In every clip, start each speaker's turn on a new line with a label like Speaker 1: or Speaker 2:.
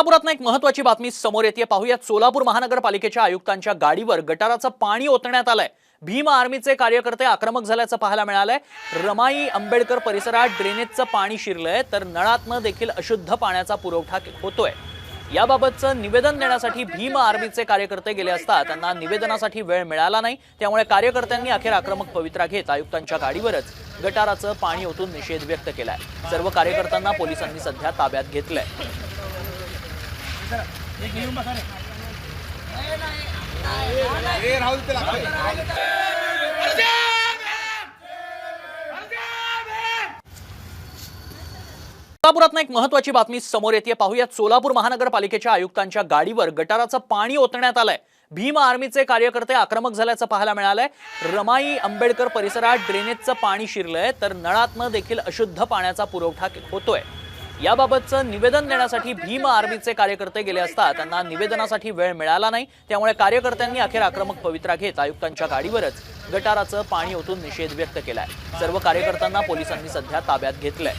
Speaker 1: सोलापुरातनं एक महत्वाची बातमी समोर येते पाहूयात. सोलापूर महानगरपालिकेच्या आयुक्तांच्या गाडीवर गटाराचं पाणी ओतण्यात आलंय. भीम आर्मीचे कार्यकर्ते आक्रमक झाल्याचं पाहायला मिळालंय. रमाई आंबेडकर परिसरात ड्रेनेजचं पाणी शिरलंय तर नळातनं देखील अशुद्ध पाण्याचा पुरवठा होतोय. याबाबतचं निवेदन देण्यासाठी भीम आर्मीचे कार्यकर्ते गेले असता त्यांना निवेदनासाठी वेळ मिळाला नाही. त्यामुळे कार्यकर्त्यांनी अखेर आक्रमक पवित्रा घेत आयुक्तांच्या गाडीवरच गटाराचं पाणी ओतून निषेध व्यक्त केलाय. सर्व कार्यकर्त्यांना पोलिसांनी सध्या ताब्यात घेतलंय.
Speaker 2: त्याला.
Speaker 1: सोलापुरातनं एक महत्वाची बातमी समोर येते पाहूयात सोलापूर महानगरपालिकेच्या आयुक्तांच्या गाडीवर गटाराचं पाणी ओतण्यात आलंय. भीम आर्मीचे कार्यकर्ते आक्रमक झाल्याचं पाहायला मिळालंय. रमाई आंबेडकर परिसरात ड्रेनेजचं पाणी शिरलंय तर नळातनं देखील अशुद्ध पाण्याचा पुरवठा होतोय. याबाबतचं निवेदन देण्यासाठी भीम आर्मीचे कार्यकर्ते गेले असता त्यांना निवेदनासाठी वेळ मिळाला नाही. त्यामुळे कार्यकर्त्यांनी अखेर आक्रमक पवित्रा घेत आयुक्तांच्या गाडीवरच गटाराचं पाणी ओतून निषेध व्यक्त केलाय. सर्व कार्यकर्त्यांना पोलिसांनी सध्या ताब्यात घेतलंय.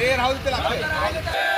Speaker 2: ए